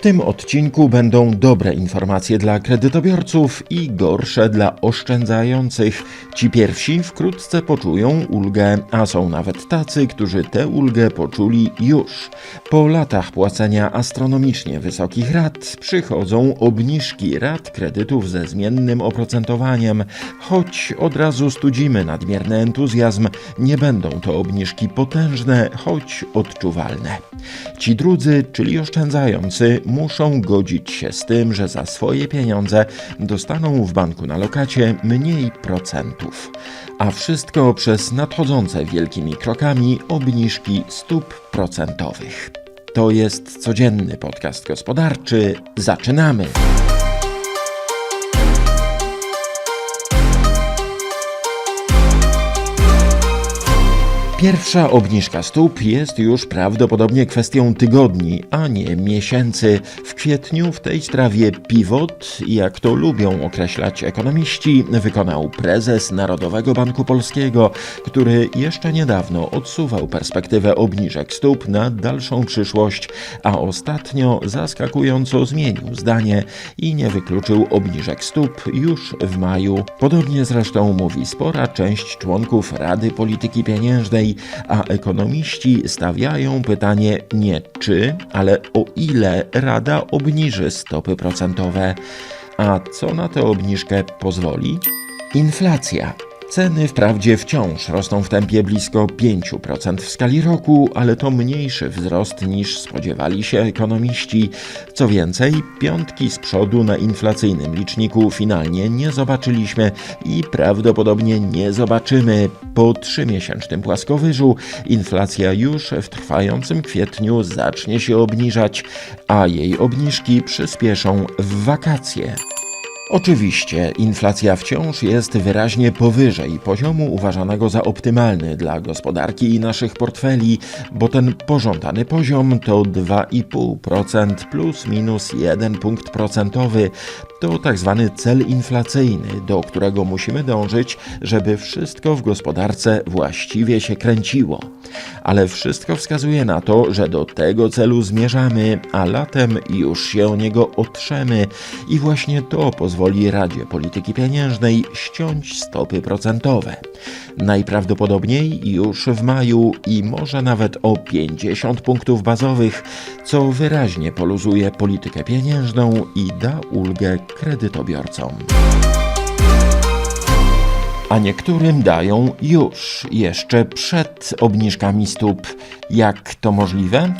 W tym odcinku będą dobre informacje dla kredytobiorców i gorsze dla oszczędzających. Ci pierwsi wkrótce poczują ulgę, a są nawet tacy, którzy tę ulgę poczuli już. Po latach płacenia astronomicznie wysokich rat przychodzą obniżki rat kredytów ze zmiennym oprocentowaniem. Choć od razu studzimy nadmierny entuzjazm, nie będą to obniżki potężne, choć odczuwalne. Ci drudzy, czyli oszczędzający, muszą godzić się z tym, że za swoje pieniądze dostaną w banku na lokacie mniej procentów. A wszystko przez nadchodzące wielkimi krokami obniżki stóp procentowych. To jest codzienny podcast gospodarczy. Zaczynamy! Pierwsza obniżka stóp jest już prawdopodobnie kwestią tygodni, a nie miesięcy. W kwietniu w tej sprawie pivot, jak to lubią określać ekonomiści, wykonał prezes Narodowego Banku Polskiego, który jeszcze niedawno odsuwał perspektywę obniżek stóp na dalszą przyszłość, a ostatnio zaskakująco zmienił zdanie i nie wykluczył obniżek stóp już w maju. Podobnie zresztą mówi spora część członków Rady Polityki Pieniężnej, a ekonomiści stawiają pytanie nie czy, ale o ile Rada obniży stopy procentowe. A co na tę obniżkę pozwoli? Inflacja. Ceny wprawdzie wciąż rosną w tempie blisko 5% w skali roku, ale to mniejszy wzrost niż spodziewali się ekonomiści. Co więcej, piątki z przodu na inflacyjnym liczniku finalnie nie zobaczyliśmy i prawdopodobnie nie zobaczymy. Po trzymiesięcznym płaskowyżu inflacja już w trwającym kwietniu zacznie się obniżać, a jej obniżki przyspieszą w wakacje. Oczywiście inflacja wciąż jest wyraźnie powyżej poziomu uważanego za optymalny dla gospodarki i naszych portfeli, bo ten pożądany poziom to 2,5% plus minus 1 punkt procentowy. To tak zwany cel inflacyjny, do którego musimy dążyć, żeby wszystko w gospodarce właściwie się kręciło. Ale wszystko wskazuje na to, że do tego celu zmierzamy, a latem już się o niego otrzemy i właśnie to pozwoli Radzie Polityki Pieniężnej ściąć stopy procentowe. Najprawdopodobniej już w maju i może nawet o 50 punktów bazowych, co wyraźnie poluzuje politykę pieniężną i da ulgę kredytobiorcom a niektórym dają już, jeszcze przed obniżkami stóp. Jak to możliwe?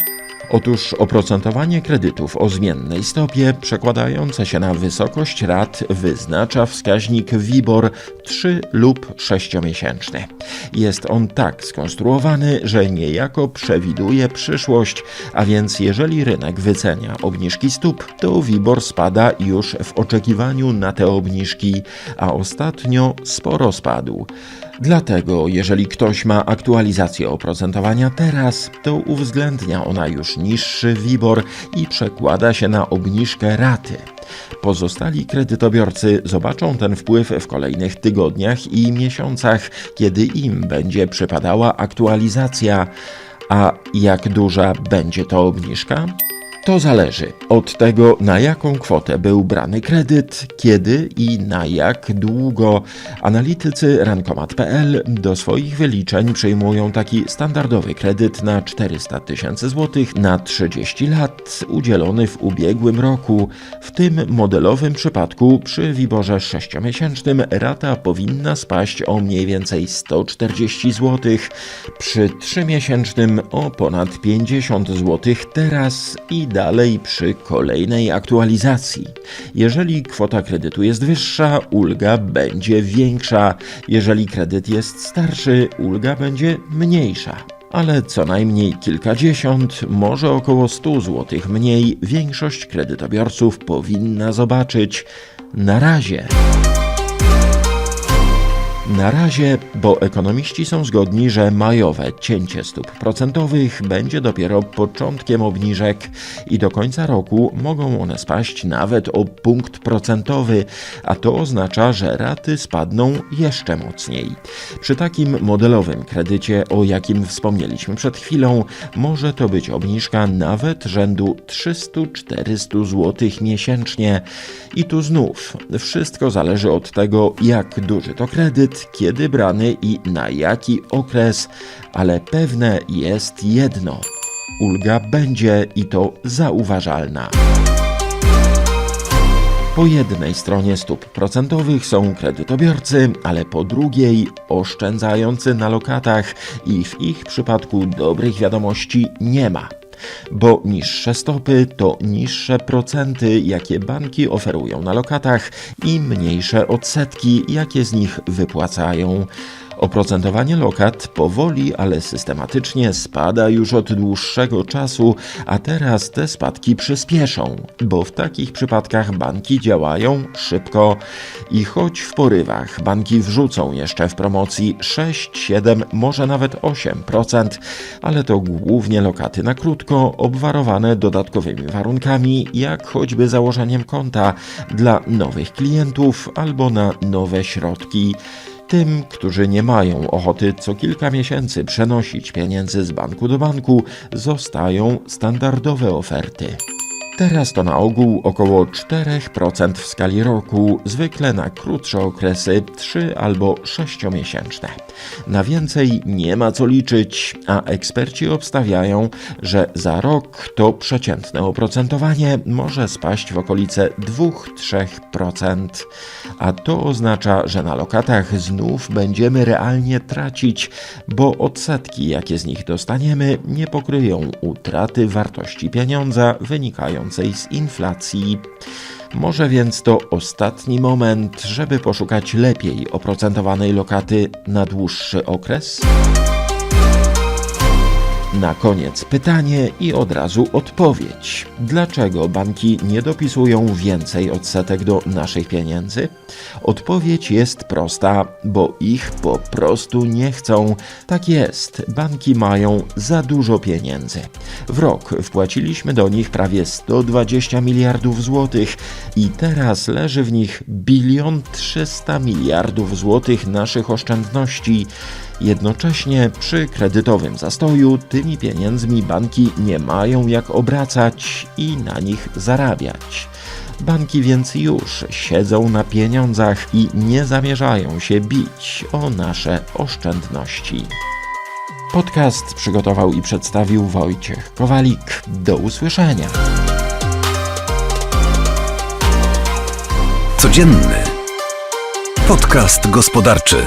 Otóż oprocentowanie kredytów o zmiennej stopie przekładające się na wysokość rat wyznacza wskaźnik WIBOR 3 lub 6-miesięczny. Jest on tak skonstruowany, że niejako przewiduje przyszłość, a więc jeżeli rynek wycenia obniżki stóp, to WIBOR spada już w oczekiwaniu na te obniżki, a ostatnio sporo spadł. Dlatego, jeżeli ktoś ma aktualizację oprocentowania teraz, to uwzględnia ona już niższy WIBOR i przekłada się na obniżkę raty. Pozostali kredytobiorcy zobaczą ten wpływ w kolejnych tygodniach i miesiącach, kiedy im będzie przypadała aktualizacja. A jak duża będzie to obniżka? To zależy od tego, na jaką kwotę był brany kredyt, kiedy i na jak długo. Analitycy Rankomat.pl do swoich wyliczeń przyjmują taki standardowy kredyt na 400 tysięcy złotych na 30 lat, udzielony w ubiegłym roku. W tym modelowym przypadku przy wiborze 6-miesięcznym rata powinna spaść o mniej więcej 140 zł, przy 3-miesięcznym o ponad 50 zł teraz i dalej przy kolejnej aktualizacji. Jeżeli kwota kredytu jest wyższa, ulga będzie większa. Jeżeli kredyt jest starszy, ulga będzie mniejsza. Ale co najmniej kilkadziesiąt, może około 100 zł mniej większość kredytobiorców powinna zobaczyć. Na razie. Na razie, bo ekonomiści są zgodni, że majowe cięcie stóp procentowych będzie dopiero początkiem obniżek i do końca roku mogą one spaść nawet o punkt procentowy, a to oznacza, że raty spadną jeszcze mocniej. Przy takim modelowym kredycie, o jakim wspomnieliśmy przed chwilą, może to być obniżka nawet rzędu 300-400 zł miesięcznie. I tu znów wszystko zależy od tego, jak duży to kredyt, kiedy brany i na jaki okres, ale pewne jest jedno. Ulga będzie i to zauważalna. Po jednej stronie stóp procentowych są kredytobiorcy, ale po drugiej oszczędzający na lokatach i w ich przypadku dobrych wiadomości nie ma. Bo niższe stopy to niższe procenty, jakie banki oferują na lokatach i mniejsze odsetki, jakie z nich wypłacają. Oprocentowanie lokat powoli, ale systematycznie spada już od dłuższego czasu, a teraz te spadki przyspieszą, bo w takich przypadkach banki działają szybko i choć w porywach banki wrzucą jeszcze w promocji 6, 7, może nawet 8%, ale to głównie lokaty na krótko, obwarowane dodatkowymi warunkami, jak choćby założeniem konta dla nowych klientów albo na nowe środki. Tym, którzy nie mają ochoty co kilka miesięcy przenosić pieniędzy z banku do banku, zostają standardowe oferty. Teraz to na ogół około 4% w skali roku, zwykle na krótsze okresy 3 albo 6-miesięczne. Na więcej nie ma co liczyć, a eksperci obstawiają, że za rok to przeciętne oprocentowanie może spaść w okolice 2-3%. A to oznacza, że na lokatach znów będziemy realnie tracić, bo odsetki, jakie z nich dostaniemy, nie pokryją utraty wartości pieniądza wynikającej z inflacji. Może więc to ostatni moment, żeby poszukać lepiej oprocentowanej lokaty na dłuższy okres? Na koniec pytanie i od razu odpowiedź. Dlaczego banki nie dopisują więcej odsetek do naszych pieniędzy? Odpowiedź jest prosta, bo ich po prostu nie chcą. Tak jest, banki mają za dużo pieniędzy. W rok wpłaciliśmy do nich prawie 120 miliardów złotych i teraz leży w nich bilion 300 miliardów złotych naszych oszczędności. Jednocześnie przy kredytowym zastoju tymi pieniędzmi banki nie mają jak obracać i na nich zarabiać. Banki więc już siedzą na pieniądzach i nie zamierzają się bić o nasze oszczędności. Podcast przygotował i przedstawił Wojciech Kowalik. Do usłyszenia. Codzienny podcast gospodarczy.